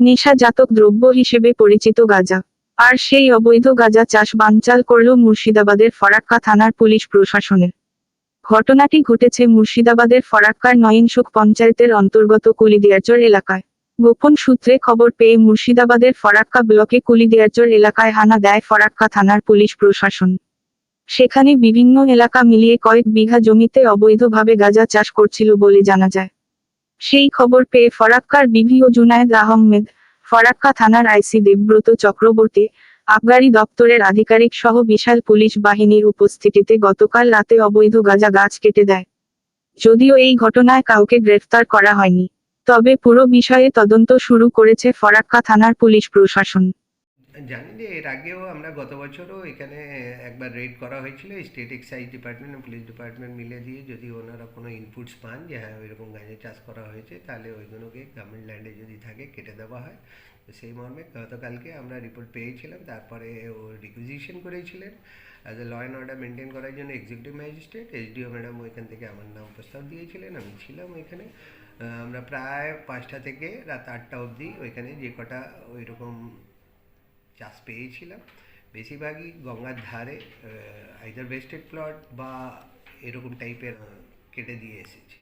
নেশাজাতক দ্রব্য হিসেবে পরিচিত গাঁজা। আর সেই অবৈধ গাঁজা চাষ বানচাল করল মুর্শিদাবাদের ফরাক্কা থানার পুলিশ প্রশাসনের। ঘটনাটি ঘটেছে মুর্শিদাবাদের ফরাক্কার নয়নসুখ পঞ্চায়েতের অন্তর্গত কুলিদিয়ারচর এলাকায়। গোপন সূত্রে খবর পেয়ে মুর্শিদাবাদের ফরাক্কা ব্লকে কুলিদিয়ারচর এলাকায় হানা দেয় ফরাক্কা থানার পুলিশ প্রশাসন। সেখানে বিভিন্ন এলাকা মিলিয়ে কয়েক বিঘা জমিতে অবৈধভাবে গাঁজা চাষ করছিল বলে জানা যায়। সেই খবর পেয়ে ফরাক্কার বিভি ও জুনায়েদ আহমেদ, ফরাক্কা থানার আইসি দেবব্রত চক্রবর্তী, আবগারি দপ্তরের আধিকারিক সহ বিশাল পুলিশ বাহিনীর উপস্থিতিতে গতকাল রাতে অবৈধ গাজা গাছ কেটে দেয়। যদিও এই ঘটনায় কাউকে গ্রেফতার করা হয়নি। তবে পুরো বিষয়ে তদন্ত শুরু করেছে ফরাক্কা থানার পুলিশ প্রশাসন। জানি যে এর আগেও আমরা গত বছরও এখানে একবার রেড করা হয়েছিল। স্টেট এক্সাইজ ডিপার্টমেন্ট এবং পুলিশ ডিপার্টমেন্ট মিলে দিয়ে যদি ওনারা কোনো ইনপুটস পান যে হ্যাঁ ওইরকম গাঁজা চাষ করা হয়েছে, তাহলে ওইগুলোকে গভর্নমেন্ট ল্যান্ডে যদি থাকে কেটে দেওয়া হয়। তো সেই মর্মে গতকালকে আমরা রিপোর্ট পেয়েছিলাম। তারপরে ও রিকুইজিশন করেছিলেন। As a law and order maintain করার জন্য এক্সিকিউটিভ ম্যাজিস্ট্রেট এসডিও ম্যাডাম ওইখান থেকে আমার নাম প্রস্তাব দিয়েছিলেন। আমি ছিলাম ওইখানে। আমরা প্রায় পাঁচটা থেকে রাত আটটা অবধি ওইখানে যে কটা ওইরকম চাষ পেয়েছিলাম। বেশিরভাগই গঙ্গার ধারে আইদার ওয়েস্টেড প্লট বা এরকম টাইপের কেটে দিয়ে এসেছি।